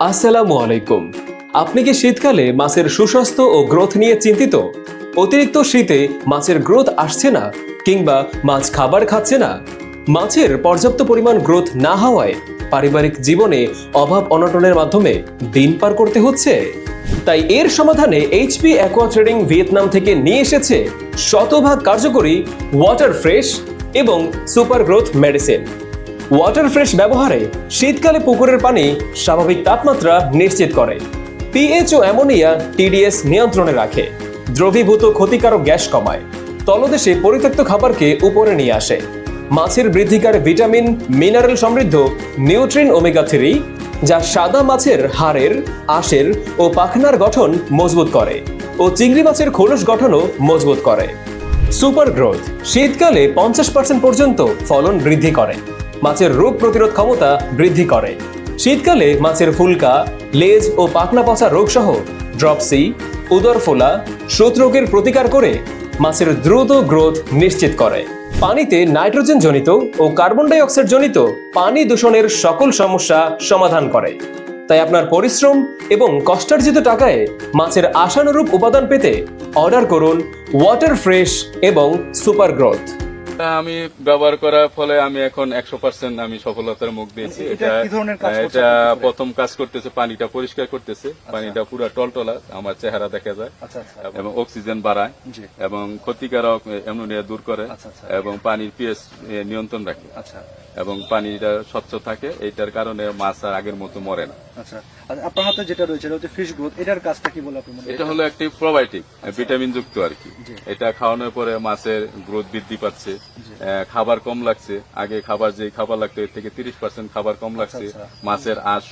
আসসালামু আলাইকুম। আপনি কি শীতকালে মাছের সুস্বাস্থ্য ও গ্রোথ নিয়ে চিন্তিত? অতিরিক্ত শীতে মাছের গ্রোথ আসছে না কিংবা মাছ খাবার খাচ্ছে না? মাছের পর্যাপ্ত পরিমাণ গ্রোথ না হওয়ায় পারিবারিক জীবনে অভাব অনটনের মাধ্যমে দিন পার করতে হচ্ছে। তাই এর সমাধানে এইচপি অ্যাকোয়া ট্রেডিং ভিয়েতনাম থেকে নিয়ে এসেছে শতভাগ কার্যকরী ওয়াটার ফ্রেশ এবং super growth medicine water fresh ব্যবহারে শীতকালে পুকুরের পানি স্বাভাবিক তাপমাত্রা নিশ্চিত করে। পিএইচ ও অ্যামোনিয়া টিডিএস নিয়ন্ত্রণে রাখে। দ্রবীভূত ক্ষতিকারক গ্যাস কমায়। তলদেশে পরিত্যক্ত খাবারকে উপরে নিয়ে আসে। মাছের বৃদ্ধিকার ভিটামিন, মিনারেল সমৃদ্ধ, নিউট্রিন ওমেগা থ্রি, যা সাদা মাছের হাড়ের, আশের ও পাখনার গঠন মজবুত করে ও চিংড়ি মাছের খোলস গঠনও মজবুত করে। সুপার গ্রোথ শীতকালে পঞ্চাশ পার্সেন্ট পর্যন্ত ফলন বৃদ্ধি করে। মাছের রোগ প্রতিরোধ ক্ষমতা বৃদ্ধি করে। শীতকালে মাছের ফুলকা, লেজ ও পাখনা পচা রোগ সহ ড্রপসি উদর ফোলা রোগের প্রতিকার করে মাছের দ্রুত গ্রোথ নিশ্চিত করে। পানিতে নাইট্রোজেন জনিত ও কার্বন ডাই অক্সাইড জনিত পানি দূষণের সকল সমস্যা সমাধান করে। তাই আপনার পরিশ্রম এবং কষ্টার্জিত টাকায় মাছের আশানুরূপ উপাদান পেতে অর্ডার করুন ওয়াটার ফ্রেশ এবং সুপার গ্রোথ আমি ব্যবহার করার ফলে আমি এখন একশো পার্সেন্ট আমি সফলতার মুখ দিয়েছি। এটা এটা এটা প্রথম কাজ করতেছে পানিটা পরিষ্কার করতেছে। পানিটা পুরো টলটলা আমার চেহারা দেখা যায়। আচ্ছা আচ্ছা। এবং অক্সিজেন বাড়ায় এবং ক্ষতিকারক অ্যামোনিয়া দূর করে আচ্ছা, আচ্ছা। এবং পানির পিএস নিয়ন্ত্রণ রাখে। আচ্ছা। এবং পানিটা স্বচ্ছ থাকে এটার কারণে মাছ আর আগের মতো মরে না। আচ্ছা। আপনার হাতে যেটা রয়েছে এটা হচ্ছে ফিশ গ্রোথ এটার কাজটা কি বলে আপনি এটা হলো একটি প্রোবায়োটিক ভিটামিন যুক্ত আর কি। এটা খাওয়ানোর পরে মাছের গ্রোথ বৃদ্ধি পাচ্ছে। খাবার কম লাগছে। আগে খাবার যে খাবার লাগতো এর থেকে তিরিশ পার্সেন্ট খাবার কম লাগছে। আচ্ছা, আচ্ছা। মাছের আঁশ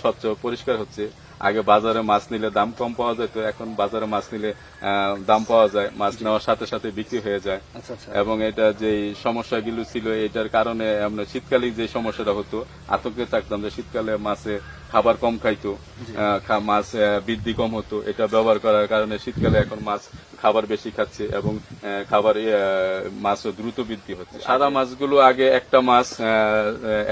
স্বচ্ছ পরিষ্কার হচ্ছে। আগে বাজারে মাছ নিলে দাম কম পাওয়া যেত এখন বাজারে মাছ নিলে দাম পাওয়া যায়। মাছ নেওয়ার সাথে সাথে বিক্রি হয়ে যায়। আচ্ছা আচ্ছা। এবং এটা যে সমস্যাগুলো ছিল এটার কারণে আমরা শীতকালীন যে সমস্যাটা হতো আতঙ্কে থাকতাম যে শীতকালে মাছে খাবার কম খাইতো মাছ বৃদ্ধি কম হতো। এটা ব্যবহার করার কারণে শীতকালে এখন মাছ খাবার বেশি খাচ্ছে এবং খাবার মাছও দ্রুত বৃদ্ধি হচ্ছে। সাদা মাছগুলো আগে একটা মাছ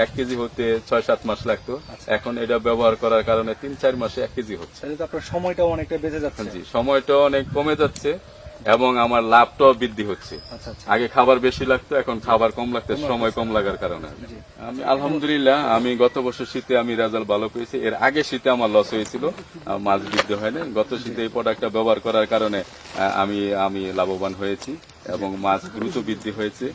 এক কেজি হতে ছয় সাত মাস লাগতো। এখন এটা ব্যবহার করার কারণে তিন চার মাসে এক কেজি হচ্ছে। আপনার সময়টাও অনেকটা বেঁচে যাচ্ছে। জি সময়টা অনেক কমে যাচ্ছে। এবং আমার লাভটাও বৃদ্ধি হচ্ছে। আচ্ছা আচ্ছা। আগে খাবার বেশি লাগতো এখন খাবার কম লাগতো সময় কম লাগার কারণে। আমি আলহামদুলিল্লাহ আমি গত বছর শীতে আমি রেজাল্ট ভালো পেয়েছি। এর আগে শীতে আমার লস হয়েছিল মাছ বৃদ্ধি হয়নি গত শীতে এই প্রোডাক্টটা ব্যবহার করার কারণে আমি আমি লাভবান হয়েছি এবং মাছ দ্রুত বৃদ্ধি হয়েছে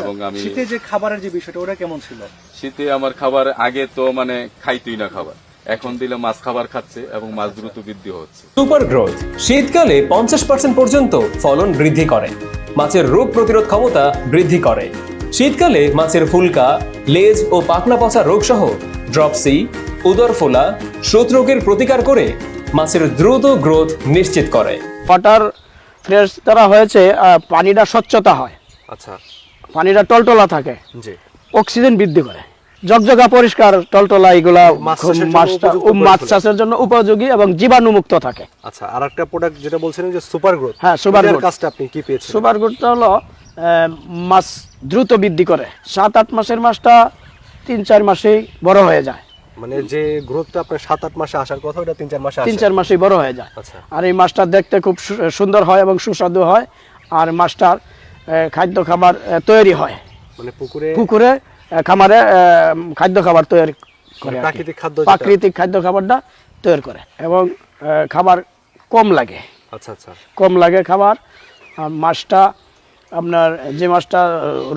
এবং আমি শীতে যে খাবারের যে বিষয়টা ওটা কেমন ছিল? শীতে আমার খাবার আগে তো মানে খাইতই না খাবার। এখন দিলে মাছ খাবার খাচ্ছে এবং মাছ দ্রুত বৃদ্ধি হচ্ছে। সুপার গ্রোথ শীতকালে পঞ্চাশ পার্সেন্ট পর্যন্ত ফলন বৃদ্ধি করে। মাছের রোগ প্রতিরোধ ক্ষমতা বৃদ্ধি করে। শীতকালে মাছের ফুলকা লেজ ও পাখনা পচা রোগ সহ ড্রপসি উদর ফোলা রোগের প্রতিকার করে মাছের দ্রুত গ্রোথ নিশ্চিত করে। ওয়াটার ফ্রেশ দ্বারা হয়েছে আহ, পানিটা স্বচ্ছতা হয়। আচ্ছা। পানিটা টলটলা থাকে। জি। অক্সিজেন বৃদ্ধি করে। জগজগা পরিষ্কার টলটলা এগুলা মাছ চাষের জন্য মাছটা উপযুক্ত ও করে মাছ চাষের জন্য উপযোগী এবং জীবাণুমুক্ত থাকে। আচ্ছা আর একটা প্রোডাক্ট যেটা বলছিলেন যে সুপার গ্রোথ হ্যাঁ, এটার Growth। কাজটা আপনি কি পেয়েছেন? সুপার গুডটা হলো মাছ দ্রুত বৃদ্ধি করে। সাত আট মাসের মাছটা তিন চার মাসেই বড় হয়ে যায়। মানে যে গ্রোথটা আপনার সাত আট মাসে আসার কথা ওটা তিন চার মাসে তিন চার মাসেই বড় হয়ে যায়। আচ্ছা। আর এই মাছটা দেখতে খুব সুন্দর হয় এবং সুস্বাদু হয়। আর মাছটার খাদ্য খাবার তৈরি হয়। মানে পুকুরে পুকুরে খামারে খাদ্য খাবার তৈরি করে প্রাকৃতিক খাদ্য প্রাকৃতিক খাদ্য খাবারটা তৈরি করে এবং খাবার কম লাগে। আচ্ছা আচ্ছা। কম লাগে খাবার মাছটা আপনার যে মাছটা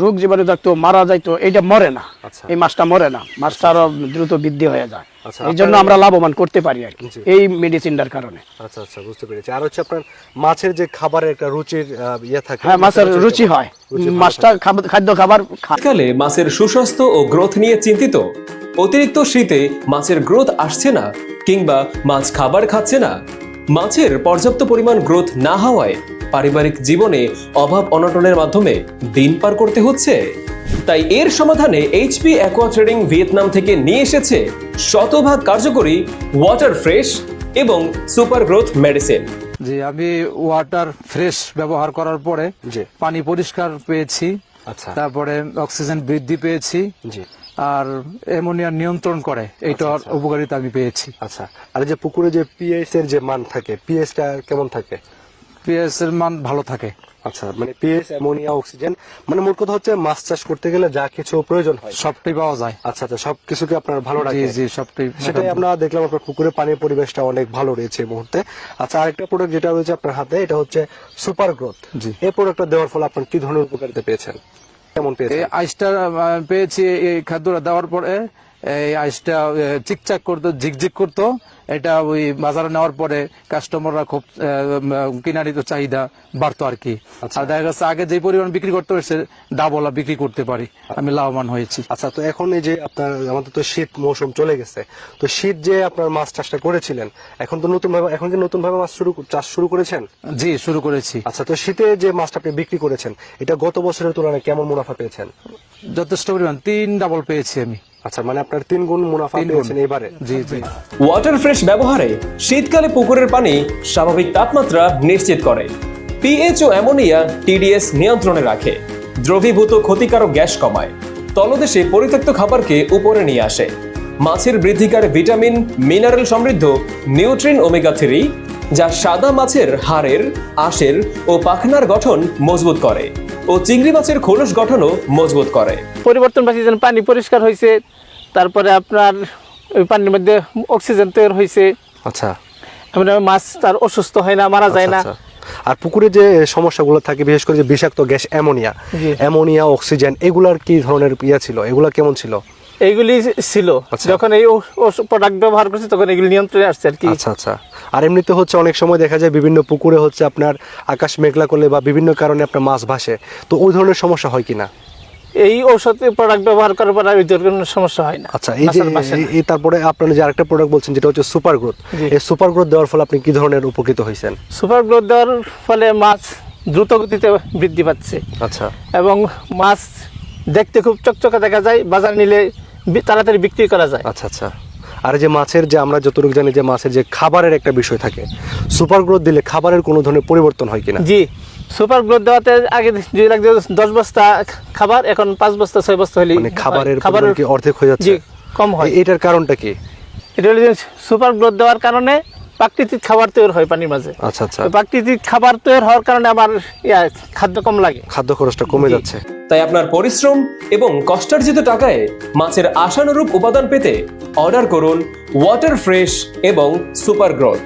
রোগ জীবাণু থাকতো মারা যাইতো এইটা মরে না। আচ্ছা। এই মাছটা মরে না। মাছটা আরও দ্রুত বৃদ্ধি হয়ে যায়। এই জন্য আমরা লাভবান করতে পারি আর কি। এই মেডিসিনটার কারণে। আচ্ছা আচ্ছা বুঝতে পেরেছি। আর হচ্ছে আপনার মাছের যে খাবারের একটা রুচির ইয়ে থাকে হ্যাঁ মাছের রুচি হয়। মাছটা খাদ্য খাবার শীতকালে মাছের সুস্বাস্থ্য ও গ্রোথ নিয়ে চিন্তিত। অতিরিক্ত শীতে মাছের গ্রোথ আসছে না কিংবা মাছ খাবার খাচ্ছে না। মাছের পর্যাপ্ত পরিমাণ গ্রোথ না হওয়ায় পারিবারিক জীবনে অভাব অনটনের মাধ্যমে দিন পার করতে হচ্ছে। তাই এর সমাধানে এইচপি অ্যাকোয়া ট্রেডিং ভিয়েতনাম থেকে নিয়ে এসেছে শতভাগ কার্যকরী ওয়াটার ফ্রেশ এবং সুপার গ্রোথ মেডিসিন জি আমি ওয়াটার ফ্রেশ ব্যবহার করার পরে জি। পানি পরিষ্কার পেয়েছি আচ্ছা। তারপরে অক্সিজেন বৃদ্ধি পেয়েছি জি। আর অ্যামোনিয়া নিয়ন্ত্রণ করে এইটার উপকারিতা আমি পেয়েছি। আচ্ছা আর যে পুকুরে যে পিএইচ এর যে মান থাকে পিএইচটা কেমন থাকে? পিএস এর মান ভালো থাকে। আচ্ছা মানে পিএইচ অ্যামোনিয়া অক্সিজেন মানে মোট কথা হচ্ছে মাছ চাষ করতে গেলে যা কিছু প্রয়োজন হয়। সবটাই পাওয়া যায়। আচ্ছা আচ্ছা সবকিছুকে আপনার ভালো জি রাখে জি সবটাই সেটাই আমরা দেখলাম আপনার পুকুরে পানির পরিবেশটা অনেক ভালো রয়েছে এই মুহূর্তে। আচ্ছা আরেকটা প্রোডাক্ট যেটা রয়েছে আপনার হাতে এটা হচ্ছে সুপার গ্রোথ জি। এই প্রোডাক্টটা দেওয়ার ফলে আপনার কি ধরনের উপকারিতা পেয়েছেন? কেমন পেয়েছেন? আইসটা আহ, পেয়েছি এই খাদ্যটা দেওয়ার পরে এই আইসটা চিকচাক করতো ঝিকঝিক করতো। এটা ওই বাজারে নেওয়ার পরে কাস্টমাররা খুব আহ, উম, কিনারিত চাহিদা বাড়তো আর কি। আর দেখা যাচ্ছে আগে যে পরিমাণ বিক্রি করতে হয়েছে ডাবল বিক্রি করতে পারি। আমি লাভবান হয়েছি। আচ্ছা তো এখন এই যে আপনার আমাদের তো শীত মৌসুম চলে গেছে। তো শীত যে আপনার মাছ চাষটা করেছিলেন এখন তো নতুন ভাবে এখন যে নতুন ভাবে মাছ শুরু চাষ শুরু করেছেন? জি শুরু করেছি। আচ্ছা তো শীতে যে মাছটা আপনি বিক্রি করেছেন এটা গত বছরের তুলনায় কেমন মুনাফা পেয়েছেন? যথেষ্ট পরিমাণ তিন ডাবল পেয়েছি আমি। আচ্ছা মানে আপনার তিন গুণ মুনাফা পেয়েছেন এবারে। জি জি। ওয়াটার ফ্রেশ ব্যবহারে শীতকালে পুকুরের পানি স্বাভাবিক তাপমাত্রা নিশ্চিত করে। পিএইচ ও অ্যামোনিয়া টিডিএস নিয়ন্ত্রণে রাখে। দ্রবীভূত ক্ষতিকারক গ্যাস কমায়। তলদেশে পরিত্যক্ত খাবারকে উপরে নিয়ে আসে। মাছের বৃদ্ধিকার ভিটামিন মিনারেল সমৃদ্ধ নিউট্রিন ওমেগা থ্রি যা সাদা মাছের হাড়ের আশের ও পাখনার গঠন মজবুত করে ও চিংড়ি মাছের খোলস গঠনও মজবুত করে। পরিবর্তন পাচ্ছি যেন পানি পরিষ্কার হয়েছে তারপরে আপনার ওই পানির মধ্যে অক্সিজেন তৈরি হয়েছে আচ্ছা। মাছ তার অসুস্থ হয় না মারা যায় না। আচ্ছা, আচ্ছা। আর পুকুরে যে সমস্যাগুলো থাকে বিশেষ করে যে বিষাক্ত গ্যাস অ্যামোনিয়া অ্যামোনিয়া অক্সিজেন এগুলার কি ধরনের ইয়া ছিল? এগুলা কেমন ছিল? এইগুলি ছিল। আচ্ছা। যখন এই প্রোডাক্ট ব্যবহার করছি তখন এগুলি নিয়ন্ত্রণে আসছে আর কি। আচ্ছা আচ্ছা। আর এমনিতে হচ্ছে অনেক সময় দেখা যায় বিভিন্ন পুকুরে হচ্ছে আপনার আকাশ মেঘলা করলে বা বিভিন্ন কারণে আপনার মাছ ভাসে। তো ওই ধরনের সমস্যা হয় কিনা? এই ঔষধ প্রোডাক্ট ব্যবহার করার পর ওই কোনো সমস্যা হয় না। আচ্ছা এই যে না। এই- তারপরে আপনারা যে আরেকটা প্রোডাক্ট বলছেন যেটা হচ্ছে সুপার গ্রোথ এই সুপার গ্রোথ দেওয়ার ফলে আপনি কি ধরনের উপকৃত হয়েছেন? সুপার গ্রোথ দেওয়ার ফলে মাছ দ্রুত গতিতে বৃদ্ধি পাচ্ছে। আচ্ছা। এবং মাছ দেখতে খুব চকচকে দেখা যায় বাজার নিলে তাড়াতাড়ি বিক্রি করা যায়। আচ্ছা আচ্ছা। আর যে মাছের যে আমরা যতটুকু জানি যে মাছের যে খাবারের একটা বিষয় থাকে সুপার গ্রোথ দিলে খাবারের কোনো ধরনের পরিবর্তন হয় কিনা? জি। সুপার গ্রোথ দেওয়াতে আগে দুই লাখ দশ বস্তা খাবার এখন পাঁচ বস্তা ছয় বস্তা হলে খাবারের খাবারের কি অর্ধেক হয়ে যাচ্ছে? কম হয়। এটার কারণটা কি? এটা হলো সুপার গ্রোথ দেওয়ার কারণে প্রাকৃতিক খাবার তৈরি হয় পানির মাঝে। আচ্ছা আচ্ছা। প্রাকৃতিক খাবার তৈরি হওয়ার কারণে আমার ইয়া খাদ্য কম লাগে। খাদ্য খরচটা কমে যাচ্ছে। তাই আপনার পরিশ্রম এবং কষ্টার্জিত টাকায় মাছের আশানুরূপ উপাদান পেতে অর্ডার করুন ওয়াটার ফ্রেশ এবং সুপার গ্রোথ